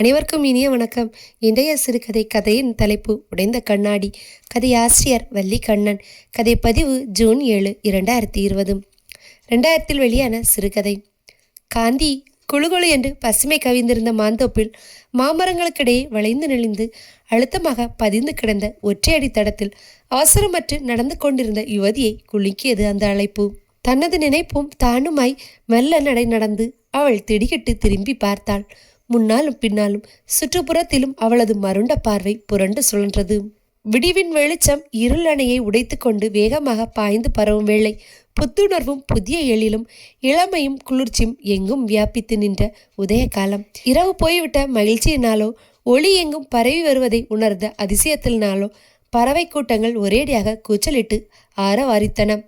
அனைவருக்கும் இனிய வணக்கம். இன்றைய சிறுகதை கதையின் தலைப்பு உடைந்த கண்ணாடி. கதை ஆசிரியர் வள்ளி கண்ணன் கதை பதிவு ஜூன் ஏழு இரண்டாயிரத்தி இருபது. ரெண்டாயிரத்தில் வெளியான சிறுகதை. காந்தி குழுகுழு என்று பசுமை கவிந்திருந்த மாந்தோப்பில் மாமரங்களுக்கிடையே வளைந்து நெளிந்து அழுத்தமாக பதிந்து கிடந்த ஒற்றையடி தடத்தில் அவசரமற்று நடந்து கொண்டிருந்த யுவதியை குலுக்கியது அந்த அழைப்பு. தனது நினைப்பும் தானுமாய் மெல்ல நடை நடந்து அவள் திடுக்கிட்டு திரும்பி பார்த்தாள். முன்னாலும் பின்னாலும் சுற்றுப்புறத்திலும் அவளது மருண்ட பார்வை புரண்டு சுழன்றது. விடிவின் வெளிச்சம் இருள் அணையை உடைத்துக்கொண்டு வேகமாக பாய்ந்து பரவும் வேளை புத்துணர்வும் புதிய எழிலும் இளமையும் குளிர்ச்சியும் எங்கும் வியாபித்து நின்ற உதய காலம் இரவு போய்விட்ட மகிழ்ச்சியினாலோ ஒளி எங்கும் பரவி வருவதை உணர்ந்த அதிசயத்தினாலோ பறவை கூட்டங்கள் ஒரேடியாக கூச்சலிட்டு ஆரவாரித்தன.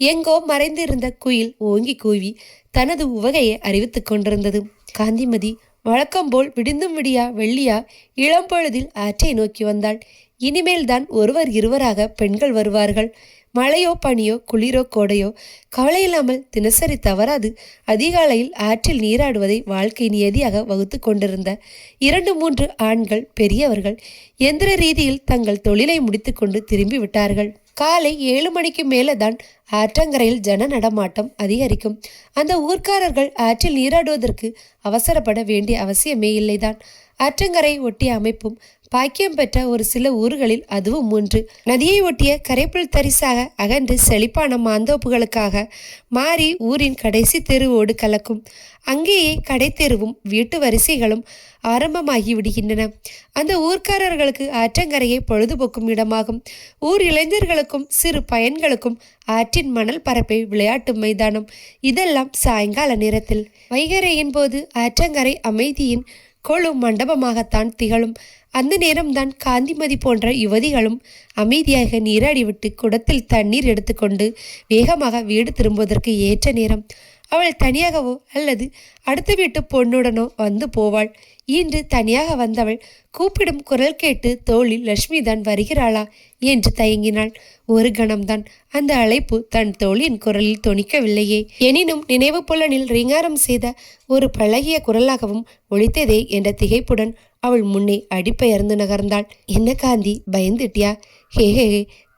எங்கோ மறைந்திருந்த குயில் ஓங்கி கூவி தனது உவகையை அறிவித்துக் கொண்டிருந்தது. காந்திமதி வழக்கம்போல் விடிந்தும் விடியா வெள்ளியா இளம்பொழுதில் ஆற்றை நோக்கி வந்தாள். இனிமேல் தான் ஒருவர் இருவராக பெண்கள் வருவார்கள். மழையோ பனியோ குளிரோ கோடையோ கவலையில்லாமல் தினசரி தவறாது. அதிகாலையில் ஆற்றில் நீராடுவதை வாழ்க்கை நியதியாக வகுத்து கொண்டிருந்த இரண்டு மூன்று ஆண்கள் பெரியவர்கள் எந்திர ரீதியில் தங்கள் தொழிலை முடித்துக்கொண்டு திரும்பி விட்டார்கள். காலை ஏழு மணிக்கு மேலே தான் ஆற்றங்கரையில் ஜன நடமாட்டம் அதிகரிக்கும். அந்த ஊர்க்காரர்கள் ஆற்றில் நீராடுவதற்கு அவசரப்பட வேண்டிய அவசியமே இல்லைதான். ஆற்றங்கரை ஒட்டிய அமைப்பும் பாக்கியம் பெற்ற ஒரு சில ஊர்களில் அதுவும் ஒன்று. நதியை ஒட்டிய கரைப்புல் தரிசாக அகன்று செழிப்பான மாந்தோப்புகளுக்காக மாறி ஊரின் கடைசி தெருவோடு கலக்கும். அங்கேயே கடை தெருவும் வீட்டு வரிசைகளும் ஆரம்பமாகி விடுகின்றன. அந்த ஊர்க்காரர்களுக்கு ஆற்றங்கரையை பொழுதுபோக்கும் இடமாகும். ஊர் இளைஞர்களுக்கும் சிறு பயன்களுக்கும் ஆற்றின் மணல் பரப்பை விளையாட்டு மைதானம். இதெல்லாம் சாயங்கால நேரத்தில். வைகரையின் போது ஆற்றங்கரை அமைதியின் கொழும் மண்டபமாகத்தான் திகழும். அந்த நேரம்தான் காந்திமதி போன்ற யுவதிகளும் அமைதியாக நீராடிவிட்டு குடத்தில் தண்ணீர் எடுத்துக்கொண்டு வேகமாக வீடு திரும்புவதற்கு ஏற்ற நேரம். அவள் தனியாகவோ அல்லது அடுத்த வீட்டு பொண்ணுடனோ வந்து போவாள். இன்று தனியாக வந்தவள் கூப்பிடும் குரல் கேட்டு தோளில் லட்சுமி தான் வருகிறாளா என்று தயங்கினாள். ஒரு கணம்தான். அந்த அழைப்பு தன் தோழியின் குரலில் தொனிக்கவில்லையே. எனினும் நினைவு புலனில் ரீங்காரம் செய்த ஒரு பழகிய குரலாகவும் ஒழித்ததே என்ற திகைப்புடன் அவள் முன்னே அடிப்பெயர்ந்து நகர்ந்தாள். என்ன காந்தி பயந்துட்டியா? ஹே ஹே.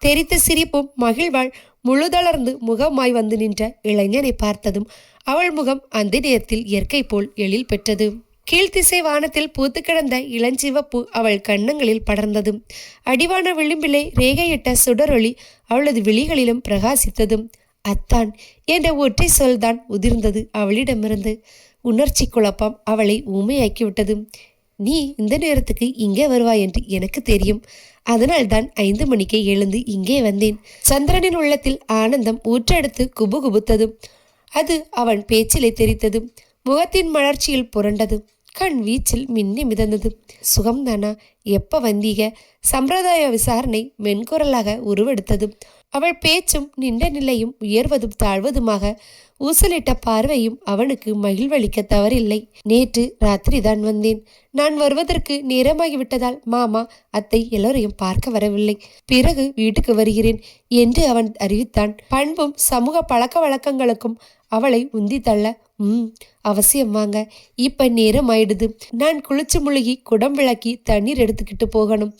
தெரித்த சிரிப்பும் மகிழ்வாள். முழுதளர்ந்து முகமாய் வந்து நின்ற இளைஞனை பார்த்ததும் அவள் முகம் அந்த நேரத்தில் இயற்கை போல் எழில் பெற்றது. கீழ்த்திசை வானத்தில் பூத்து கிடந்த இளஞ்சிவப்பு அவள் கண்ணங்களில் படர்ந்ததும் அடிவான விளிம்பிலே ரேகையிட்ட சுடரொளி அவளது விழிகளிலும் பிரகாசித்ததும் அத்தான் என்ற ஒற்றை சொல்தான் உதிர்ந்தது அவளிடமிருந்து. உணர்ச்சி குழப்பம் அவளை ஊமையாக்கிவிட்டது. நீ இந்த நேரத்துக்கு இங்கே வருவாய் என்று எனக்கு தெரியும். அதனால்தான் ஐந்து மணிக்கே எழுந்து இங்கே வந்தேன். சந்திரனின் உள்ளத்தில் ஆனந்தம் ஊற்றெடுத்து குபுகுபுத்தது அது அவன் பேச்சிலே தெரித்தது. முகத்தின் மலர்ச்சியில் புரண்டது. கண் வீச்சில் மின்னி மிதந்தது. சுகம்தானா எப்ப வந்தீக? சம்பிரதாய விசாரணை மென்குரலாக உருவெடுத்தது. அவள் பேச்சும் நின்ற நிலையும் உயர்வதும் தாழ்வதுமாக ஊசலிட்ட பார்வையும் அவனுக்கு மகிழ்வளிக்க தவறில்லை. நேற்று ராத்திரி தான் வந்தேன். நான் வருவதற்கு நேரமாகிவிட்டதால் மாமா அத்தை எல்லோரையும் பார்க்க வரவில்லை. பிறகு வீட்டுக்கு வருகிறேன் என்று அவன் அறிவித்தான். பண்பும் சமூக பழக்க வழக்கங்களுக்கும் அவளை உந்தி தள்ள ம் அவசியம் வாங்க. இப்ப நேரம் ஆயிடுது நான் குளிச்சு முழுகி குடம் விளக்கி தண்ணீர் எடுத்துக்கிட்டு போகணும்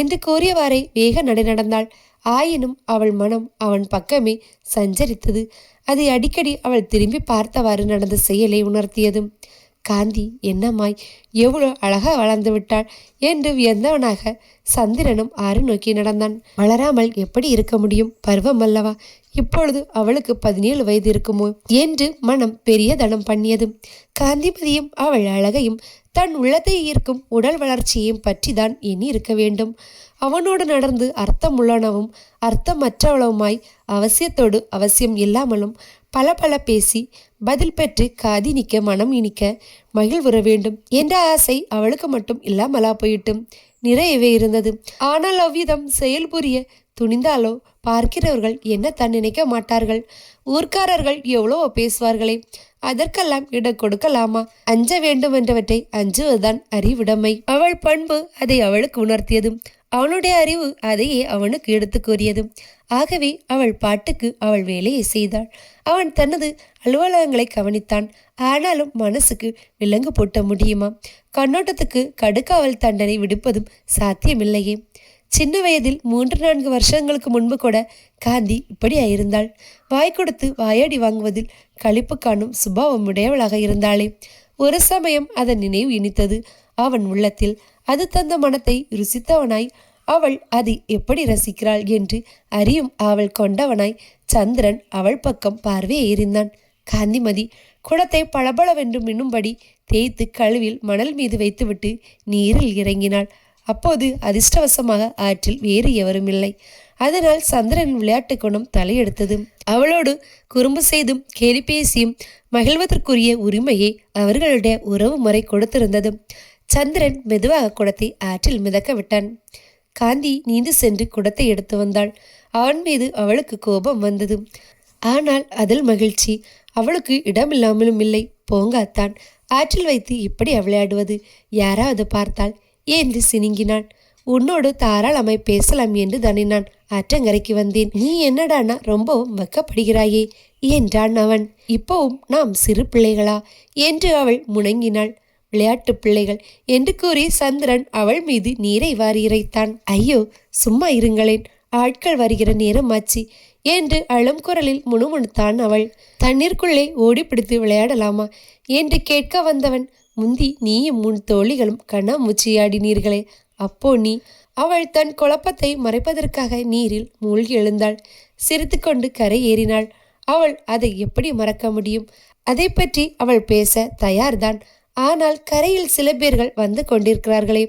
என்று கூறியவாறே வேக நடை நடந்தாள். ஆயினும் அவள் மனம் அவன் பக்கமே சஞ்சரித்தது. அதை அடிக்கடி அவள் திரும்பி பார்த்தவாறு நடந்த செயலை உணர்த்தியது. காந்தி என்னம்மாய் எவ்வளோ அழகா வளர்ந்து விட்டாள் என்று வியந்தவனாக சந்திரனும் ஆறு நோக்கி நடந்தான். வளராமல் எப்படி இருக்க முடியும்? பருவம் அல்லவா? இப்பொழுது அவளுக்கு பதினேழு வயது இருக்குமோ என்று மனம் பெரிய தனம் பண்ணியது. காந்திமதியும் அவள் அழகையும் தன் உள்ளத்தை ஈர்க்கும் உடல் வளர்ச்சியையும் பற்றி தான் எண்ணி இருக்க வேண்டும். அவனோடு நடந்து அர்த்தமுள்ளனவும் அர்த்தமற்றவளவுமாய் அவசியத்தோடு அவசியம் இல்லாமலும் பல பல பேசி பதில் பெற்று காதி நிற்க மனம் இனிக்க மகிழ்வுற வேண்டும் என்ற ஆசை அவளுக்கு மட்டும் இல்லாமலா போயிட்டும் நிறையவே இருந்தது. ஆனால் அவ்விதம் செயல்புரிய துணிந்தாலோ பார்க்கிறவர்கள் என்ன தான் நினைக்க மாட்டார்கள்? ஊர்க்காரர்கள் எவ்வளவோ பேசுவார்களே? அதற்கெல்லாம் இடம் கொடுக்கலாமா? அஞ்ச வேண்டும் என்றவற்றை அஞ்சுவதுதான் அறிவுடைமை. அவள் பண்பு அதை அவளுக்கு உணர்த்தியது அவனுடைய அறிவு அதையே அவனுக்கு எடுத்து கூறியது ஆகவே அவள் பாட்டுக்கு அவள் வேலையை செய்தாள். அவன் தனது அலுவலகங்களை கவனித்தான். ஆனாலும் மனசுக்கு விலங்கு போட்ட முடியுமா? கண்ணோட்டத்துக்கு கடுக்காவல் தண்டனை விடுப்பதும் சாத்தியமில்லையே. சின்ன வயதில் மூன்று நான்கு வருஷங்களுக்கு முன்பு கூட காந்தி இப்படி இருந்தாள் வாய் கொடுத்து வாயாடி வாங்குவதில் களிப்பு காணும் சுபாவம் உடையவளாக இருந்தாளே. ஒரு சமயம் அதன் நினைவு இனித்தது. அவன் உள்ளத்தில் அது தந்த மனத்தை ருசித்தவனாய் அவள் அதை எப்படி ரசிக்கிறாள்? என்று அறியும் அவள் கொண்டவனாய் சந்திரன் அவள் பக்கம் பார்வையை எறிந்தான். காந்திமதி குடத்தை பளபளவென்று மின்னும்படி தேய்த்து கழுவில் மணல் மீது வைத்துவிட்டு நீரில் இறங்கினாள். அப்போது அதிர்ஷ்டவசமாக ஆற்றில் வேறு எவரும் இல்லை. அதனால் சந்திரன் விளையாட்டு குணம் தலையெடுத்தது. அவளோடு குறும்பு செய்தும் கேலி பேசியும் மகிழ்வதற்குரிய உரிமையை அவர்களுடைய உறவு முறை கொடுத்திருந்தது. சந்திரன் மெதுவாக குடத்தை ஆற்றில் மிதக்க விட்டான். காந்தி நீந்து சென்று குடத்தை எடுத்து வந்தாள். அவன் மீது அவளுக்கு கோபம் வந்தது. ஆனால் அதில் மகிழ்ச்சி. அவளுக்கு இடமில்லாமலும் இல்லை. போங்காத்தான். ஆற்றில் வைத்து இப்படி விளையாடுவது யாராவது பார்த்தால் என்று சினிங்கினான். உன்னோடு தாராளமாய் பேசலாம் என்று தானே நான் ஆற்றங்கரைக்கு வந்தேன். நீ என்னடானா ரொம்பவும் வெக்கப்படுகிறாயே என்றான் அவன். இப்போவும் நாம் சிறு பிள்ளைகளா? என்று அவள் முணங்கினாள். விளையாட்டு பிள்ளைகள் என்று கூறி சந்திரன் அவள் மீது நீரை வாரி இறைத்தான். ஐயோ சும்மா இருங்களேன். ஆட்கள் வருகிற நேரம் ஆச்சு என்று அழும் குரலில் முணுமுணுத்தான் அவள். தண்ணீருக்குள்ளே ஓடி பிடித்து விளையாடலாமா? என்று கேட்க வந்தவன். முந்தி நீயும் முன் தோழிகளும் கண்ணாமூச்சியாடினீர்களே. அப்போ நீ அவள் தன் குழப்பத்தை மறைப்பதற்காக நீரில் மூழ்கி எழுந்தாள். சிரித்துக்கொண்டு கரை ஏறினாள். அவள் அதை எப்படி மறக்க முடியும்? அதை பற்றி அவள் பேச தயார்தான். ஆனால் கரையில் சில பேர்கள் வந்து கொண்டிருக்கிறார்களே.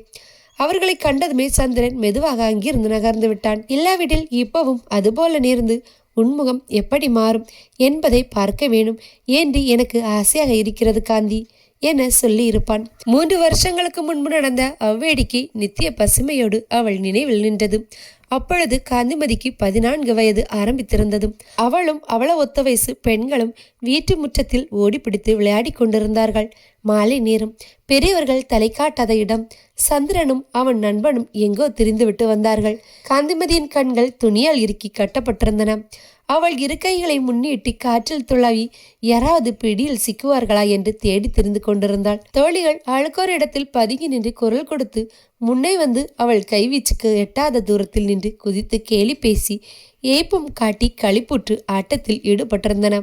அவர்களை கண்டதுமே சந்திரன் மெதுவாக அங்கிருந்து நகர்ந்து விட்டான். இல்லாவிடில் இப்பவும் அதுபோல நேர்ந்து உன்முகம் எப்படி மாறும் என்பதை பார்க்க வேணும். என்று எனக்கு ஆசையாக இருக்கிறது காந்தி? என சொல்லி இருப்பான் மூன்று வருஷங்களுக்கு முன்பு நடந்த அவ்வேடிக்கை நித்திய பசுமையோடு அவள் நினைவில் நின்றது. அப்பொழுது காந்திமதிக்கு பதினான்கு வயது ஆரம்பித்திருந்ததும் அவளும் அவள ஒத்த வயசு பெண்களும் வீட்டு முற்றத்தில் ஓடி பிடித்து விளையாடி கொண்டிருந்தார்கள். மாலை நேரம் பெரியவர்கள் தலை காட்டாத இடம். சந்திரனும் அவன் நண்பனும் எங்கோ திரிந்துவிட்டு வந்தார்கள். காந்திமதியின் கண்கள் துணியால் இறுக்கி கட்டப்பட்டிருந்தன. அவள் இருக்கைகளை முன்னிட்டு காற்றில் துளாவி யாராவது பிடியில் சிக்குவார்களா என்று தேடி திரிந்து கொண்டிருந்தாள். தோழிகள் அழுக்கோர் இடத்தில் பதுங்கி நின்று குரல் கொடுத்து முன்னே வந்து அவள் கைவீச்சுக்கு எட்டாத தூரத்தில் நின்று குதித்து கேலி பேசி ஏப்பும் காட்டி களிப்புற்று ஆட்டத்தில் ஈடுபட்டிருந்தன.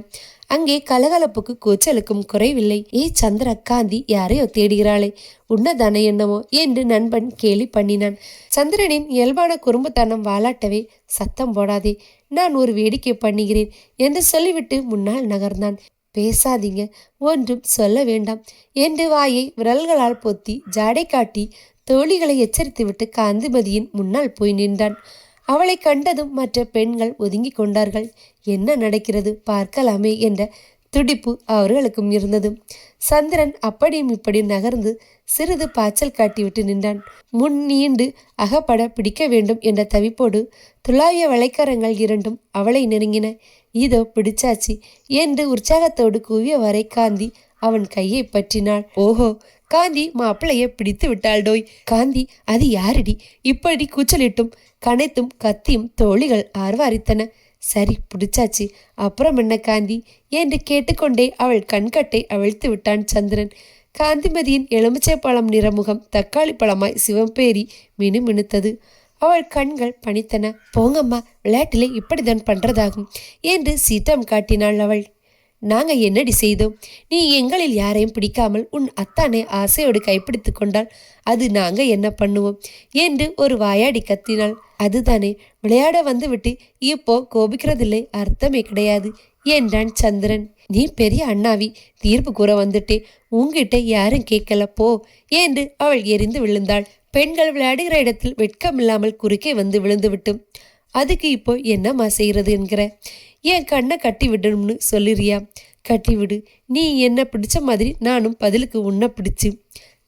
அங்கே கலகலப்புக்கு கூச்சலுக்கும் குறைவில்லை. ஏ சந்திர காந்தி யாரையோ தேடுகிறாளே உன்னதான என்னமோ என்று நண்பன் கேலி பண்ணினான். சந்திரனின் இயல்பான குறும்புத்தனம் வாலாட்டவே சத்தம் போடாதே நான் ஒரு வேடிக்கை பண்ணுகிறேன் என்று சொல்லிவிட்டு முன்னால் நகர்ந்தான். பேசாதீங்க ஒன்றும் சொல்ல வேண்டாம் என்று வாயை விரல்களால் பொத்தி ஜாடை காட்டி தோழிகளை எச்சரித்துவிட்டு காந்திமதியின் முன்னால் போய் நின்றான். அவளை கண்டதும் மற்ற பெண்கள் ஒதுங்கி கொண்டார்கள். என்ன நடக்கிறது பார்க்கலாமே என்ற துடிப்பு அவர்களுக்கும் இருந்தது. சந்திரன் அப்படியும் இப்படி நகர்ந்து சிறிது பாய்ச்சல் காட்டிவிட்டு நின்றான். முன் நீண்டு அகப்பட பிடிக்க வேண்டும் என்ற தவிப்போடு துளாய வளைக்கரங்கள் இரண்டும் அவளை நெருங்கின. இதோ பிடிச்சாச்சு என்று உற்சாகத்தோடு கூவிய வரை காந்தி அவன் கையை பற்றினாள். ஓஹோ காந்தி மாப்பிளைய பிடித்து விட்டாள் டோய். காந்தி அது யாரடி? இப்படி கூச்சலிட்டும் கனைத்தும் கத்தியும் தோழிகள் ஆர்வாரித்தன சரி பிடிச்சாச்சு. அப்புறம் என்ன காந்தி? என்று கேட்டுக்கொண்டே அவள் கண்கட்டை அவிழ்த்து விட்டான் சந்திரன். காந்திமதியின் எலுமிச்சை பழம் நிறமுகம் தக்காளி பழமாய் சிவம்பேரி மினுமினுத்தது. அவள் கண்கள் பணித்தன. போங்கம்மா விளையாட்டிலே இப்படிதான் பண்றதாகும் என்று சீட்டம் காட்டினாள் அவள். நாங்க என்னடி செய்தோம்? நீ எங்களில் யாரையும் பிடிக்காமல் உன் அத்தானை ஆசையோடு கைப்பிடித்து கொண்டால் அது நாங்க என்ன பண்ணுவோம்? என்று ஒரு வாயாடி கத்தினாள். அதுதானே விளையாட வந்து விட்டு இப்போ கோபிக்கிறதில்லை அர்த்தமே கிடையாது என்றான் சந்திரன். நீ பெரிய அண்ணாவி தீர்ப்பு கூற வந்துட்டே உங்ககிட்ட யாரும் கேட்கல போ என்று அவள் எரிந்து விழுந்தாள். பெண்கள் விளையாடுகிற இடத்தில் வெட்கமில்லாமல் குறுக்கே வந்து விழுந்து விட்டும் அதுக்கு இப்போ என்னம்மா செய்கிறது என்கிற? என் கண்ணை கட்டி விடணும்னு சொல்லிறியா? கட்டி விடு. நீ என்ன பிடிச்ச மாதிரி நானும் பதிலுக்கு உன்னை பிடிச்சு.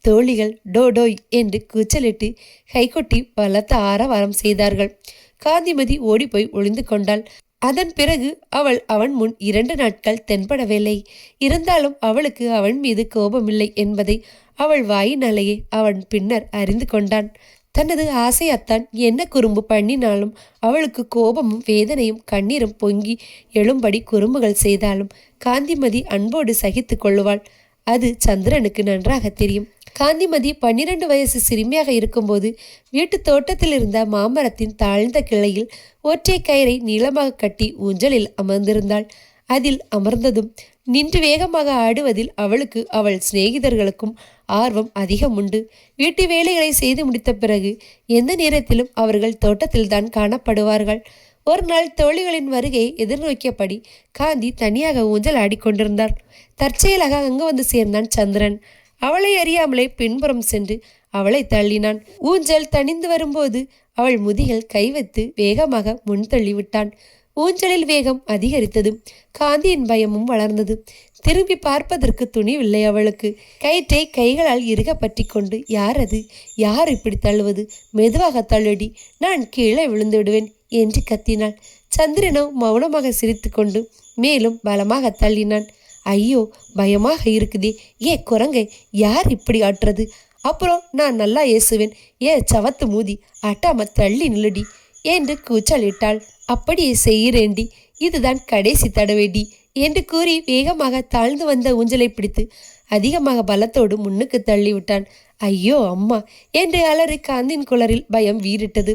தோழிகள் டோ டோய் என்று கூச்சலிட்டு கைகொட்டி பலத்த ஆரவாரம் செய்தார்கள். காந்திமதி ஓடிப்போய் ஒளிந்து கொண்டாள். அதன் பிறகு அவள் அவன் முன் இரண்டு நாட்கள் தென்படவில்லை. இருந்தாலும் அவளுக்கு அவன் மீது கோபமில்லை என்பதை அவள் வாயினாலேயே அவன் பின்னர் அறிந்து கொண்டான். தனது ஆசையத்தான் என்ன குறும்பு பண்ணினாலும் அவளுக்கு கோபமும் வேதனையும் கண்ணீரும் பொங்கி எழும்படி குறும்புகள் செய்தாலும் காந்திமதி அன்போடு சகித்து கொள்ளுவாள். அது சந்திரனுக்கு நன்றாக தெரியும். காந்திமதி பன்னிரண்டு வயசு சிறுமியாக இருக்கும்போது வீட்டு தோட்டத்தில் இருந்த மாமரத்தின் தாழ்ந்த கிளையில் ஒற்றை கயிறை நீளமாக கட்டி ஊஞ்சலில் அமர்ந்திருந்தாள். அதில் அமர்ந்ததும் நின்று வேகமாக ஆடுவதில் அவளுக்கு அவள் சிநேகிதர்களுக்கும் ஆர்வம் அதிகம் உண்டு. வீட்டு வேலைகளை செய்து முடித்த பிறகு எந்த நேரத்திலும் அவர்கள் தோட்டத்தில்தான் காணப்படுவார்கள். ஒரு நாள் தோழிகளின் வருகையை எதிர்நோக்கியபடி காந்தி தனியாக ஊஞ்சல் ஆடிக்கொண்டிருந்தார். தற்செயலாக அங்கு வந்து சேர்ந்தான் சந்திரன். அவளை அறியாமலே பின்புறம் சென்று அவளை தள்ளினான். ஊஞ்சல் தணிந்து வரும்போது அவள் முதுகில் கை வைத்து வேகமாக முன் தள்ளிவிட்டான். ஊஞ்சலில் வேகம் அதிகரித்தது. காந்தியின் பயமும் வளர்ந்தது. திரும்பி பார்ப்பதற்கு துணிவில்லை அவளுக்கு. கயிற்றை கைகளால் இறுக பற்றி கொண்டு யார் அது? யார் இப்படி தள்ளுவது? மெதுவாக தள்ளுடி. நான் கீழே விழுந்து விடுவேன் என்று கத்தினாள். சந்திரனோ மௌனமாக சிரித்துக்கொண்டு மேலும் பலமாக தள்ளினான். ஐயோ பயமாக இருக்குதே. ஏ குரங்கை யார் இப்படி ஆட்டுறது? அப்புறம் நான் நல்லா ஏசுவேன். ஏ சவத்து மூதி அட்டாம தள்ளி நில்லுடி என்று கூச்சலிட்டாள். அப்படியே செய்கிறேண்டி இதுதான் கடைசி தடவைடி என்று கூறி வேகமாக தாழ்ந்து வந்த ஊஞ்சலை பிடித்து அதிகமாக பலத்தோடு முன்னுக்கு தள்ளிவிட்டான். ஐயோ அம்மா என்று அலறி காந்தின் குளரில் பயம் வீறிட்டது.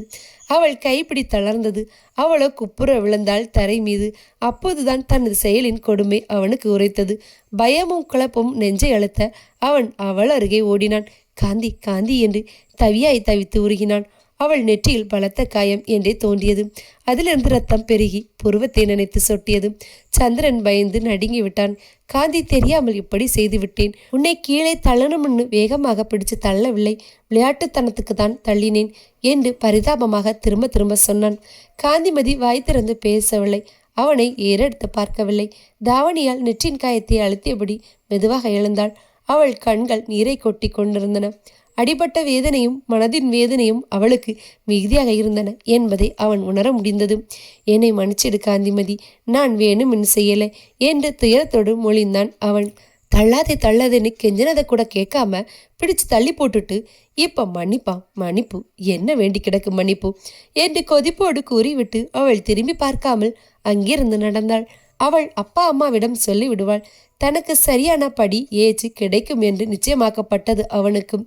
அவள் கைப்பிடி தளர்ந்தது. அவளோ குப்புற விழுந்தாள் தரை மீது. அப்போதுதான் தனது செயலின் கொடுமை அவனுக்கு உரைத்தது. பயமும் குழப்பமும் நெஞ்சை அழுத்த அவன் அவள் அருகே ஓடினான். காந்தி காந்தி என்று தவியாய் தவித்து உருகினான். அவள் நெற்றியில் பலத்த காயம் என்றே தோன்றியது. அதிலிருந்து ரத்தம் பெருகி புருவத்தை நினைத்து சொட்டியது. சந்திரன் பயந்து நடுங்கி விட்டான். காந்தி தெரியாமல் இப்படி செய்து விட்டேன். உன்னை கீழே தள்ளணும்னு வேகமாக பிடிச்சு தள்ளவில்லை. விளையாட்டுத்தனத்துக்கு தான் தள்ளினேன் என்று பரிதாபமாக திரும்ப திரும்ப சொன்னான். காந்திமதி வாய் திறந்து பேசவில்லை. அவனை ஏறெடுத்து பார்க்கவில்லை. தாவணியால் நெற்றின் காயத்தை அழுத்தியபடி மெதுவாக எழுந்தாள். அவள் கண்கள் நீரை கொட்டி கொண்டிருந்தன. அடிபட்ட வேதனையும் மனதின் வேதனையும் அவளுக்கு மிகுதியாக இருந்தன என்பதை அவன் உணர முடிந்தது. என்னை மன்னிச்சிடு காந்திமதி நான் வேணும்னு செய்யலை என்று துயரத்தோடு மொழிந்தான் அவன் தள்ளாதே தள்ளாதேன்னு கெஞ்சினதை கூட கேட்காம பிடிச்சு தள்ளி போட்டுட்டு இப்ப மன்னிப்பா மன்னிப்பு என்ன வேண்டி கிடக்கும் மன்னிப்பு என்று கொதிப்போடு கூறிவிட்டு அவள் திரும்பி பார்க்காமல் அங்கிருந்து நடந்தாள். அவள் அப்பா அம்மாவிடம் சொல்லிவிடுவாள் தனக்கு சரியான படி ஏச்சு கிடைக்கும் என்று நிச்சயமாக்கப்பட்டது அவனுக்கும்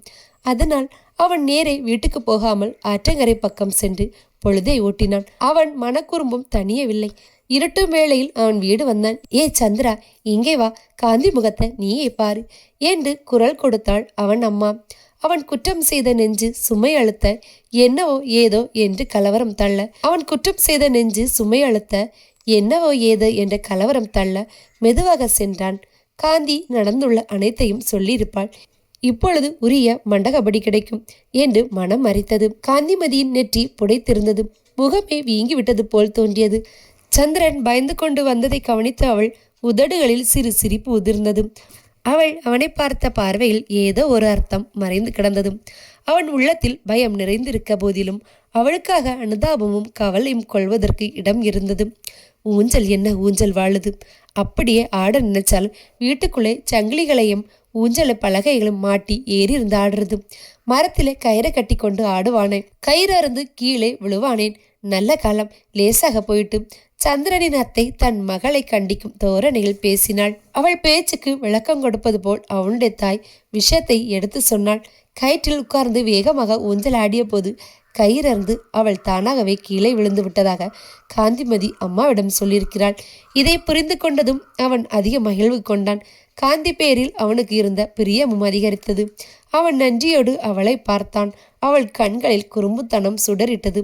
அதனால் அவன் நேரே வீட்டுக்கு போகாமல் ஆற்றங்கரை பக்கம் சென்று பொழுதை ஓட்டினான். அவன் மனக்குறும்பும் தனியவில்லை இருட்டும் வேளையில் அவன் வீடு வந்தான். ஏ சந்திரா இங்கே வா. காந்தி முகத்தை நீயே பாரு என்று குரல் கொடுத்தாள் அவன் அம்மா. அவன் குற்றம் செய்த நெஞ்சு சுமை அழுத்த என்னவோ ஏதோ என்று கலவரம் தள்ள. அவன் குற்றம் செய்த நெஞ்சு சுமை அழுத்த என்னவோ ஏதோ என்ற கலவரம் தள்ள மெதுவாக சென்றான். காந்தி நடந்துள்ள அனைத்தையும் சொல்லியிருப்பாள். இப்பொழுது உரிய மண்டகபடி கிடைக்கும் என்று மனம் மறித்தது. காந்திமதியின் நெற்றி புடைத்திருந்தது. முகமே வீங்கிவிட்டது போல் தோன்றியது. சந்திரன் பயந்து கொண்டு வந்ததை கவனித்து அவள் உதடுகளில் சிறு சிரிப்பு உதிர்ந்தது. அவள் அவனை பார்த்த பார்வையில் ஏதோ ஒரு அர்த்தம் மறைந்து கிடந்தது. அவன் உள்ளத்தில் பயம் நிறைந்திருக்க போதிலும் அவளுக்காக அனுதாபமும் கவலையும் கொள்வதற்கு இடம் இருந்தது. ஊஞ்சல் என்ன? ஊஞ்சல் வாழுது. அப்படியே ஆட நினைச்சால் வீட்டுக்குள்ளே சங்கிலிகளையும் ஊஞ்சல பலகைகளும் மாட்டி ஏறி இருந்து ஆடுறது. மரத்திலே கயிறை கட்டி கொண்டு ஆடுவானேன். கயிறு அருந்து கீழே விழுவானேன். நல்ல காலம். லேசாக போயிட்டு சந்திரனின் அத்தை தன் மகளை கண்டிக்கும் தோரணையில் பேசினாள். அவள் பேச்சுக்கு விளக்கம் கொடுப்பது போல் அவனுடைய தாய் விஷயத்தை எடுத்து சொன்னாள். கயிற்றில் உட்கார்ந்து வேகமாக ஊஞ்சல் ஆடிய போது கயிறந்து அவள் தானாகவே கீழே விழுந்து விட்டதாக காந்திமதி அம்மாவிடம் சொல்லியிருக்கிறாள். இதை புரிந்து கொண்டதும் அவன் அதிக மகிழ்வு கொண்டான். காந்தி பேரில் அவனுக்கு இருந்த பிரியமும் அதிகரித்தது. அவன் நன்றியோடு அவளை பார்த்தான். அவள் கண்களில் குறும்புத்தனம் சுடரிட்டது.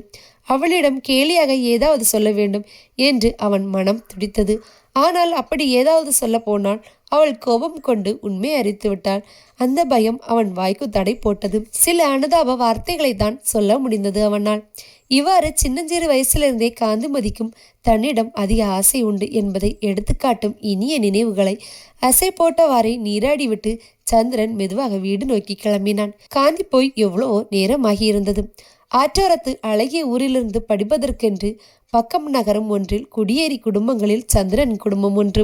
அவளிடம் கேலியாக ஏதாவது சொல்ல வேண்டும் என்று அவன் மனம் துடித்தது. ஆனால் அப்படி ஏதாவது சொல்ல போனால் அவள் கோபம் கொண்டு உண்மை அறித்து விட்டாள். அந்த பயம் அவன் வாய்க்கு தடை போட்டது. சில அனுதாப வார்த்தைகளை தான் சொல்ல முடிந்தது அவனால். இவ்வாறு சின்னஞ்சிறு வயசிலிருந்தே காந்திமதிக்கும் தன்னிடம் அதிக ஆசை உண்டு என்பதை எடுத்துக்காட்டும் இனிய நினைவுகளை அசை போட்டவாறே நீராடிவிட்டு சந்திரன் மெதுவாக வீடு நோக்கி கிளம்பினான். காந்தி போய் எவ்வளவோ நேரமாகி இருந்தது ஆற்றோரத்து அழகிய ஊரிலிருந்து படிப்பதற்கென்று பக்கம் நகரம் ஒன்றில் குடியேறி குடும்பங்களில் சந்திரன் குடும்பம் ஒன்று.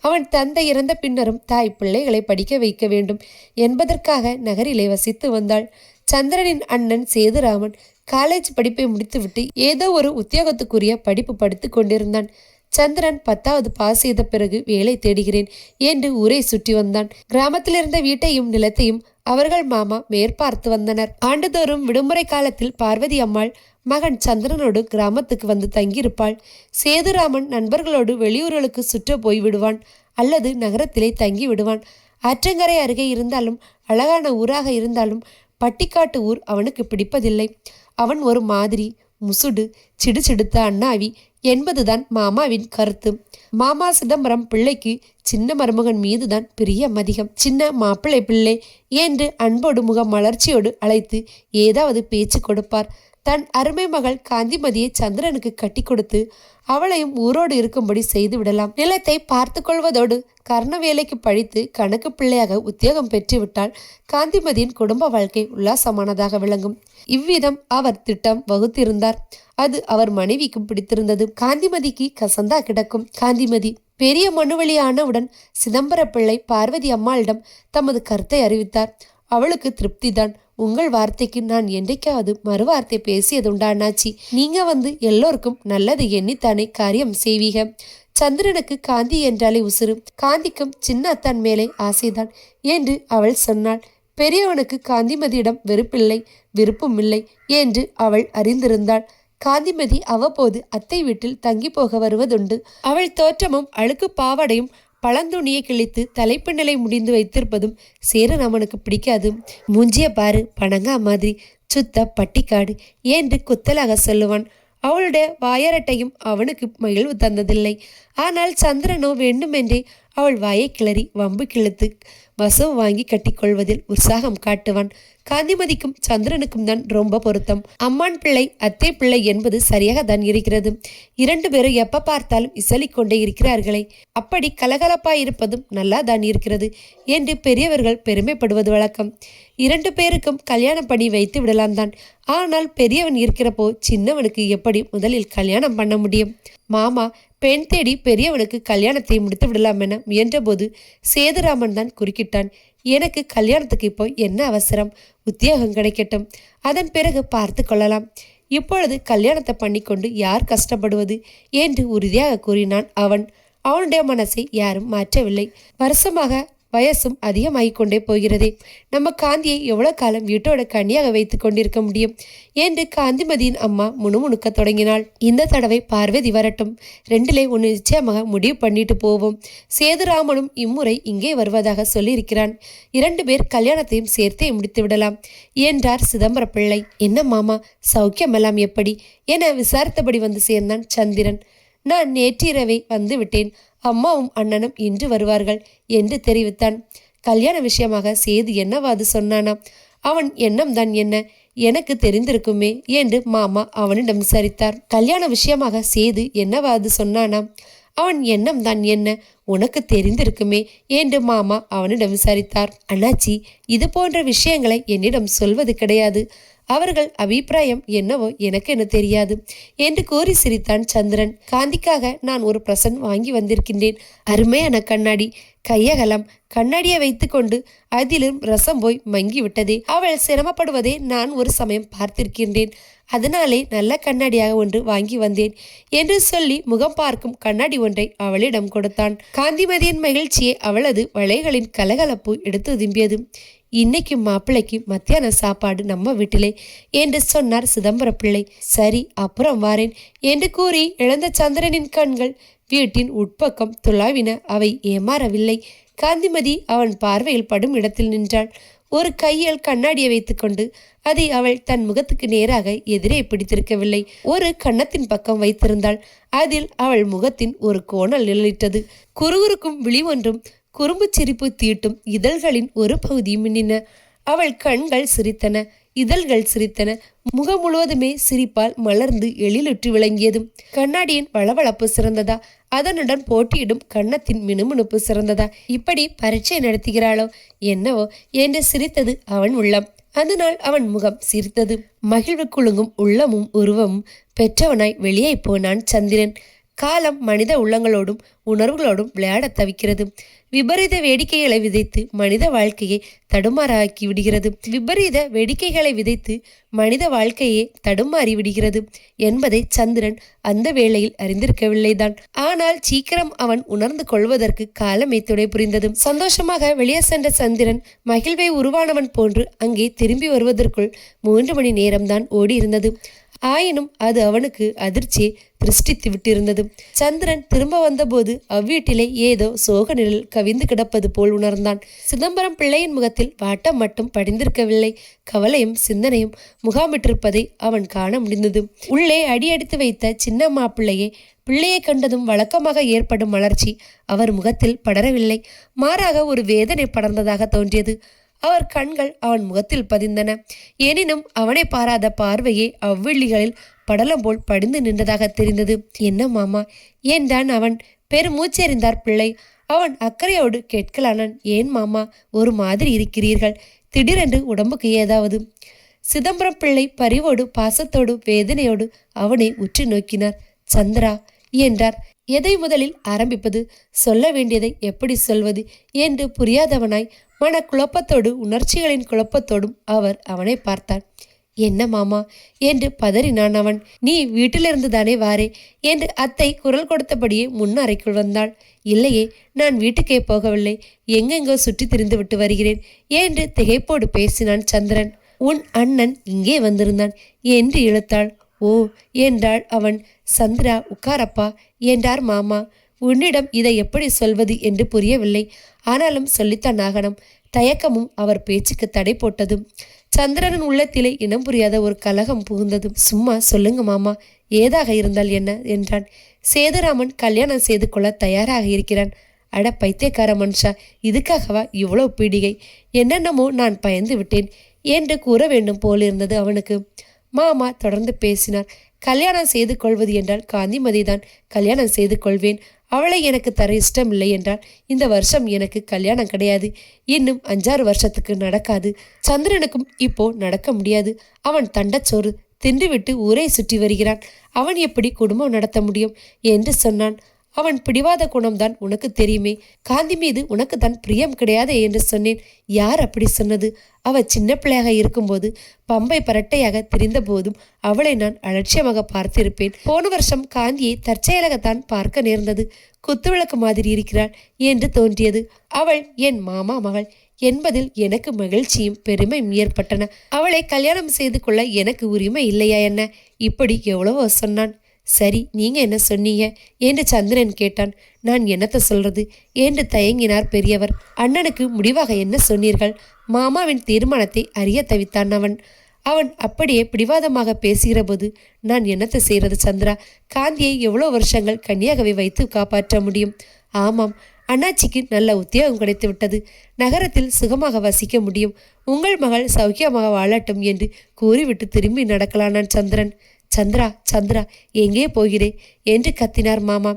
அவன் தந்தை இறந்த பின்னரும் தாய் பிள்ளைகளை படிக்க வைக்க வேண்டும் என்பதற்காக நகரிலே வசித்து வந்தாள். சந்திரனின் அண்ணன் சேதுராமன் காலேஜ் படிப்பை முடித்துவிட்டு ஏதோ ஒரு உத்தியோகத்துக்குரிய படிப்பு படித்து கொண்டிருந்தான். சந்திரன் பத்தாவது பாஸ் செய்த பிறகு வேலை தேடுகிறேன் என்று ஊரை சுற்றி வந்தான். கிராமத்தில் இருந்த வீட்டையும் நிலத்தையும் அவர்கள் மாமா மேற்பார்த்து வந்தனர். ஆண்டுதோறும் விடுமுறை காலத்தில் பார்வதி அம்மாள் மகன் சந்திரனோடு கிராமத்துக்கு வந்து தங்கியிருப்பாள். சேதுராமன் நண்பர்களோடு வெளியூர்களுக்கு சுற்ற போய் விடுவான் அல்லது நகரத்திலே தங்கி விடுவான் ஆற்றங்கரை அருகே இருந்தாலும் அழகான ஊராக இருந்தாலும் பட்டிக்காட்டு ஊர் அவனுக்கு பிடிப்பதில்லை. அவன் ஒரு மாதிரி. முசுடு சிடுச்சிடுத்த அண்ணாவி என்பதுதான் மாமாவின் கருத்து. மாமா சிதம்பரம் பிள்ளைக்கு சின்ன மருமகன் மீதுதான் பிரியம் அதிகம். சின்ன மாப்பிள்ளை பிள்ளை என்று அன்போடு முகம் மலர்ச்சியோடு அழைத்து ஏதாவது பேச்சு கொடுப்பார். தன் அருமை மகள் காந்திமதியை சந்திரனுக்கு கட்டி கொடுத்து அவளையும் ஊரோடு இருக்கும்படி செய்து விடலாம். நிலத்தை பார்த்து கொள்வதோடு கர்ண வேலைக்கு பழித்து கணக்கு பிள்ளையாக உத்தியோகம் பெற்றுவிட்டால் காந்திமதியின் குடும்ப வாழ்க்கை உல்லாசமானதாக விளங்கும். இவ்விதம் அவர் திட்டம் வகுத்திருந்தார். அது அவர் மனைவிக்கும் பிடித்திருந்தது. காந்திமதிக்கு கசந்தா கிடக்கும். காந்திமதி பெரிய மனுவழி ஆனவுடன் சிதம்பர பிள்ளை பார்வதி அம்மாளிடம் தமது கருத்தை அறிவித்தார். அவளுக்கு திருப்திதான். உங்கள் வார்த்தைக்கு நான் என்றைக்காவது மறுவார்த்தை பேசியதுண்டா அண்ணாச்சி நீங்க வந்து எல்லோருக்கும் நல்லது எண்ணித்தானே காரியம் செய்வீக? சந்திரனுக்கு காந்தி என்றாலே உசுறு. காந்திக்கும் சின்ன அத்தான் மேலே ஆசைதான் என்று அவள் சொன்னாள். பெரியவனுக்கு காந்திமதியிடம் வெறுப்பில்லை விருப்பும் இல்லை என்று அவள் அறிந்திருந்தாள். காந்திமதி அவ்வப்போது அத்தை வீட்டில் தங்கி போக வருவதுண்டு. அவள் தோற்றமும் அழுக்கு பாவாடையும் பழந்துணியை கிழித்து தலைப்பு நிலை முடிந்து வைத்திருப்பதும் சேரன் அவனுக்கு பிடிக்காது. மூஞ்சிய பாரு பணங்கா மாதிரி சுத்த பட்டிக்காடு என்று குத்தலாக சொல்லுவான். அவளுடைய வாயரட்டையும் அவனுக்கு மகிழ்வு தந்ததில்லை. ஆனால் சந்திரனோ வேண்டுமென்றே அவள் வாயை கிளறி வம்பு கிழித்து வசவு வாங்கி கட்டிக்கொள்வதில் உற்சாகம் காட்டுவான். காந்திமதிக்கும் சந்திரனுக்கும் தான் ரொம்ப பொருத்தம். அம்மான் பிள்ளை அத்தை பிள்ளை என்பது சரியாக தான் இருக்கிறது. இரண்டு பேரும் எப்ப பார்த்தாலும் இசலிக்கொண்டே இருக்கிறார்களே. அப்படி கலகலப்பாய் இருப்பதும் நல்லா தான் இருக்கிறது என்று பெரியவர்கள் பெருமைப்படுவது வழக்கம். இரண்டு பேருக்கும் கல்யாணம் பண்ணி வைத்து விடலாம் தான். ஆனால் பெரியவன் இருக்கிறப்போ சின்னவனுக்கு எப்படி முதலில் கல்யாணம் பண்ண முடியும்? மாமா பெண் தேடி பெரியவனுக்கு கல்யாணத்தை முடித்து விடலாம் என முயன்றபோது சேதுராமன் தான் குறுக்கிட்டான். எனக்கு கல்யாணத்துக்கு இப்போ என்ன அவசரம்? உத்தியோகம் கிடைக்கட்டும். அதன் பிறகு பார்த்து கொள்ளலாம். இப்பொழுது கல்யாணத்தை பண்ணிக்கொண்டு யார் கஷ்டப்படுவது? என்று உறுதியாக கூறினான் அவன். அவனுடைய மனசை யாரும் மாற்றவில்லை. வருஷமாக வயசும் அதிகமாகிக்கொண்டே போகிறது. நம்ம காந்தியை எவ்வளவு காலம் வீட்டோட கண்ணியாக வைத்துக் கொண்டிருக்க முடியும்? என்று காந்திமதியின் அம்மா முணுமுணுக்க தொடங்கினாள். இந்த தடவை பார்வதி வரட்டும். ரெண்டிலே ஒன்று நிச்சயமாக முடிவு பண்ணிட்டு போவோம். சேதுராமனும் இம்முறை இங்கே வருவதாக சொல்லியிருக்கிறான். இரண்டு பேர் கல்யாணத்தையும் சேர்த்தே முடித்து விடலாம் என்றார் சிதம்பர பிள்ளை. என்ன மாமா சௌக்கியமெல்லாம் எப்படி? என விசாரித்தபடி வந்து சேர்ந்தான் சந்திரன். நான் நேற்றிரவே வந்து விட்டேன். அம்மாவும் அண்ணனும் இன்று வருவார்கள் என்று தெரிவித்தான். கல்யாண விஷயமாக சேது என்னவாது சொன்னானாம் அவன் எண்ணம் தான் என்ன? எனக்கு தெரிந்திருக்குமே என்று மாமா அவனிடம் விசாரித்தார். கல்யாண விஷயமாக சேது என்னவாது சொன்னானாம் அவன் எண்ணம் தான் என்ன? உனக்கு தெரிந்திருக்குமே என்று மாமா அவனிடம் விசாரித்தார். அண்ணாச்சி இது போன்ற விஷயங்களை என்னிடம் சொல்வது கிடையாது. அவர்கள் அபிப்பிராயம் என்னவோ எனக்கு என்ன தெரியாது என்று கூறி சிரித்தான் சந்திரன். காந்திக்காக நான் ஒரு பிரசன் வாங்கி வந்திருக்கின்றேன். அருமையான கண்ணாடி. கையகலம். கண்ணாடியை வைத்துக்கொண்டு அதிலும் ரசம் போய் மங்கி விட்டதே அவள் சிரமப்படுவதை நான் ஒரு சமயம் பார்த்திருக்கின்றேன். அதனாலே நல்ல கண்ணாடியாக ஒன்று வாங்கி வந்தேன் என்று சொல்லி முகம் பார்க்கும் கண்ணாடி ஒன்றை அவளிடம் கொடுத்தான். காந்திமதியின் மகிழ்ச்சியை அவளது வளைகளின் கலகலப்பு எடுத்து திரும்பியது. இன்னைக்கு மாப்பிள்ளைக்கு மத்தியான சாப்பாடு நம்ம வீட்டிலே என்று சொன்னார் சிதம்பர பிள்ளை. சரி அப்புறம் வாரேன் என்று கூறி இழந்த சந்திரனின் கண்கள் வீட்டின் உட்பக்கம் துளாவின. அவை ஏமாறவில்லை. காந்திமதி அவன் பார்வையில் படும் இடத்தில் நின்றாள். ஒரு கையில் கண்ணாடியை வைத்துக்கொண்டு அதை அவள் தன் முகத்துக்கு நேராக எதிரே பிடித்திருக்கவில்லை. ஒரு கன்னத்தின் பக்கம் வைத்திருந்தாள். அதில் அவள் முகத்தின் ஒரு கோணல் நிழலிட்டது. குறுகுறுக்கும் விழி ஒன்றும் குறும்பு சிரிப்பு தீட்டும் இதழ்களின் ஒரு பகுதி மின்னின. அவள் கண்கள் சிரித்தன இதழ்கள் சிரித்தன. முகம் முழுவதுமே சிரிப்பால் மலர்ந்து எழிலுற்று விளங்கியது கண்ணாடியின் வளவளப்பு சிறந்ததா? அதனுடன் போட்டியிடும் கன்னத்தின் மினுமினுப்பு சிறந்ததா? இப்படி பரீட்சை நடத்துகிறாளோ? என்னவோ? என்று சிரித்தது அவன் உள்ளம். அதனால் அவன் முகம் சிரித்தது. மகிழ்வு குலுங்கும் உள்ளமும் உருவமும் பெற்றவனாய் வெளியே போனான் சந்திரன். காலம் மனித உள்ளங்களோடும் உணர்வுகளோடும் விளையாடத் தவிக்கிறது. விபரீத வேடிக்கைகளை விதைத்து மனித வாழ்க்கையை தடுமாறாக்கி விடுகிறது. விபரீத வேடிக்கைகளை விதைத்து மனித வாழ்க்கையை தடுமாறி விடுகிறது என்பதை சந்திரன் அந்த வேளையில் அறிந்திருக்கவில்லைதான். ஆனால் சீக்கிரம் அவன் உணர்ந்து கொள்வதற்கு காலமே துணை புரிந்தது சந்தோஷமாக வெளியே சென்ற சந்திரன் மகிழ்வை உருவானவன் போன்று அங்கே திரும்பி வருவதற்குள் மூன்று மணி நேரம்தான் ஓடி இருந்தது ஆயினும் அது அவனுக்கு அதிர்ச்சியை திருஷ்டித்து விட்டிருந்தது. சந்திரன் திரும்ப வந்தபோது அவ்வீட்டிலே ஏதோ சோக நிழல் கவிந்து கிடப்பது போல் உணர்ந்தான். சிதம்பரம் பிள்ளையின் முகத்தில் வாட்டம் மட்டும் படிந்திருக்கவில்லை. கவலையும் சிந்தனையும் முகாமிட்டிருப்பதை அவன் காண முடிந்தது. உள்ளே அடியடித்து வைத்த சின்ன மாப்பிள்ளையை பிள்ளையை கண்டதும் வழக்கமாக ஏற்படும் மலர்ச்சி. அவர் முகத்தில் படரவில்லை. மாறாக ஒரு வேதனை படர்ந்ததாக தோன்றியது. அவர் கண்கள் அவன் முகத்தில் பதிந்தன. எனினும் அவனை பாராத பார்வையே அவ்விழிகளில் படலம் போல் படிந்து நின்றதாக தெரிந்தது. என்ன மாமா? என்றான் அவன் பெருமூச்செறிந்தார் பிள்ளை? அவன் அக்கறையோடு கேட்கலானான். ஏன் மாமா? ஒரு மாதிரி இருக்கிறீர்கள். திடீரென்று உடம்புக்கு ஏதாவது? சிதம்பரம் பிள்ளை பரிவோடு பாசத்தோடு வேதனையோடு அவனை உற்று நோக்கினார். சந்திரா என்றார். எதை முதலில் ஆரம்பிப்பது? சொல்ல வேண்டியதை எப்படி சொல்வது? என்று புரியாதவனாய் மனக்குழப்பத்தோடு உணர்ச்சிகளின் குழப்பத்தோடும் அவர் அவனை பார்த்தான். என்ன மாமா? என்று பதறினான் அவன். நீ வீட்டிலிருந்து தானே வாரே? என்று அத்தை குரல் கொடுத்தபடியே முன் அறைக்குள் வந்தாள். இல்லையே நான் வீட்டுக்கே போகவில்லை. எங்கெங்கோ சுற்றி திரிந்து விட்டு வருகிறேன் என்று திகைப்போடு பேசினான் சந்திரன். உன் அண்ணன் இங்கே வந்திருந்தான் என்று இழுத்தாள். ஓ என்றாள் அவன். சந்திரா உட்காரப்பா என்றார் மாமா. உன்னிடம் இதை எப்படி சொல்வது என்று புரியவில்லை. ஆனாலும் சொல்லித்தான் ஆகணும். தயக்கமும் அவர் பேச்சுக்கு தடை போட்டதும். சந்திரனின் உள்ளத்திலே இனம் புரியாத ஒரு கலகம் புகுந்ததும். சும்மா சொல்லுங்க மாமா ஏதாக இருந்தால் என்ன? என்றான். சேதுராமன் கல்யாணம் செய்து கொள்ள தயாராக இருக்கிறான். அட பைத்தியக்கார மனுஷா இதுக்காகவா இவ்வளவு பீடிகை? என்னென்னமோ நான் பயந்து விட்டேன். என்று கூற வேண்டும் போலிருந்தது அவனுக்கு. மாமா தொடர்ந்து பேசினார். கல்யாணம் செய்து கொள்வது என்றால் காந்திமதி தான் கல்யாணம் செய்து கொள்வேன். அவளை எனக்கு தர இஷ்டம் இல்லை என்றால் இந்த வருஷம் எனக்கு கல்யாணம் கிடையாது. இன்னும் அஞ்சாறு வருஷத்துக்கு நடக்காது. சந்திரனுக்கும் இப்போ நடக்க முடியாது. அவன் தண்டச்சோறு தின்றுவிட்டு ஊரை சுற்றி வருகிறான். அவன் எப்படி குடும்பம் நடத்த முடியும்? என்று சொன்னான். அவன் பிடிவாத குணம்தான் உனக்கு தெரியுமே. காந்தி மீது உனக்கு தான் பிரியம் கிடையாது என்று சொன்னேன். யார் அப்படி சொன்னது? அவள் சின்ன பிள்ளையாக இருக்கும்போது பம்பை பரட்டையாக தெரிந்த போதும் அவளை நான் அலட்சியமாக பார்த்திருப்பேன். போன வருஷம் காந்தியை தற்செயலாகத்தான் பார்க்க நேர்ந்தது. குத்துவிளக்கு மாதிரி இருக்கிறாள் என்று தோன்றியது. அவள் என் மாமா மகள். என்பதில் எனக்கு மகிழ்ச்சியும் பெருமையும் ஏற்பட்டன. அவளை கல்யாணம் செய்து கொள்ள எனக்கு உரிமை இல்லையா என்ன? இப்படி எவ்வளவோ சொன்னான். சரி நீங்க என்ன சொன்னீங்க? என்று சந்திரன் கேட்டான். நான் என்னத்த சொல்றது? என்று தயங்கினார் பெரியவர்? அண்ணனுக்கு முடிவாக என்ன சொன்னீர்கள்? மாமாவின் தீர்மானத்தை அறிய தவித்தான் அவன். அவன் அப்படியே பிடிவாதமாக பேசுகிற போது நான் என்னத்தை செய்கிறது சந்திரா? காந்தியை எவ்வளோ வருஷங்கள் கன்னியாகவே வைத்து காப்பாற்ற முடியும்? ஆமாம் அண்ணாச்சிக்கு நல்ல உத்தியோகம் கிடைத்து விட்டது. நகரத்தில் சுகமாக வசிக்க முடியும். உங்கள் மகள் சௌக்கியமாக வாழட்டும் என்று கூறிவிட்டு திரும்பி நடக்கலானான் சந்திரன். சந்திரா சந்திரா எங்கே போகிறே என்று கத்தினார் மாமா.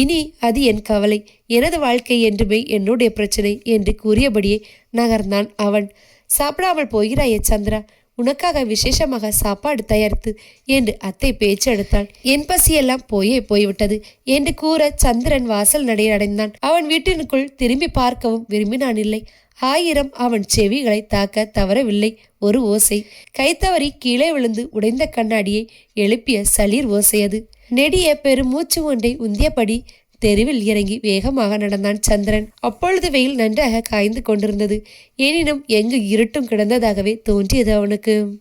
இனி அது என் கவலை. எனது வாழ்க்கை என்றுமே என்னுடைய பிரச்சனை என்று கூறியபடியே நகர்ந்தான் அவன். சாப்பிடாமல் போகிறாயே சந்திரா. உனக்காக விசேஷமாக சாப்பாடு தயாரித்து என்று அத்தை பேச்சு எடுத்தாள். என் பசியெல்லாம் போயே போய்விட்டது என்று கூற சந்திரன் வாசல் நடையடைந்தான் அவன் வீட்டினுக்குள் திரும்பி பார்க்கவும் விரும்பினான் இல்லை. ஆயிரம் அவன் செவிகளை தாக்க தவறவில்லை. ஒரு ஓசை. கைத்தவறி கீழே விழுந்து உடைந்த கண்ணாடியை எழுப்பிய சளிர் ஓசை அது. நெடிய பெருமூச்சு ஒன்றை உந்தியபடி தெருவில் இறங்கி வேகமாக நடந்தான் சந்திரன். அப்பொழுது வெயில் நன்றாக காய்ந்து கொண்டிருந்தது. எனினும் எங்கு இருட்டும் கிடந்ததாகவே தோன்றியது அவனுக்கு.